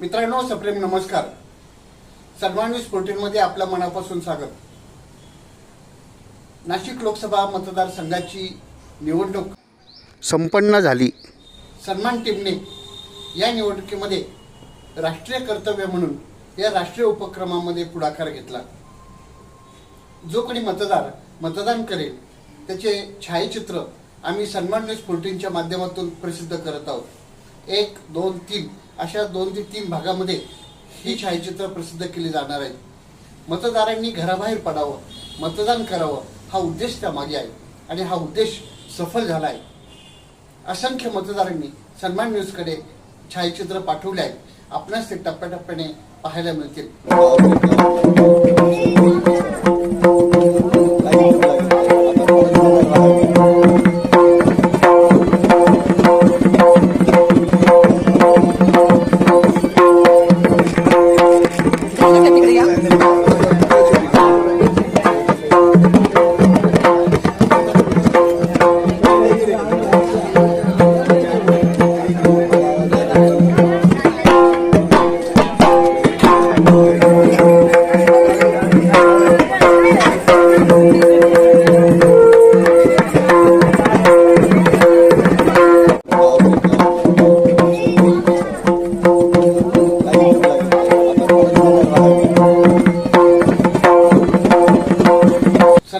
मित्रांनो सप्रेम नमस्कार. सन्मान न्यूज फोर्टीनमध्ये आपलं मनापासून स्वागत. नाशिक लोकसभा मतदारसंघाची निवडणूक संपन्न झाली. सन्मान टीमने या निवडणुकीमध्ये राष्ट्रीय कर्तव्य म्हणून या राष्ट्रीय उपक्रमामध्ये पुढाकार घेतला. जो कोणी मतदार मतदान करेल त्याचे छायाचित्र आम्ही सन्मान न्यूज फोर्टीनच्या माध्यमातून प्रसिद्ध करत आहोत. एक दोन तीन. अशा दोन ते तीन भागामध्ये ही छायाचित्र प्रसिद्ध केली जाणार आहेत मतदारांनी घराबाहेर पडावं मतदान करावं हा उद्देश त्यामागे आहे आणि हा उद्देश सफल झाला आहे असंख्य मतदारांनी सन्मान न्यूजकडे छायाचित्र पाठवले आहेत आपणास ते टप्प्याटप्प्याने पाहायला मिळतील.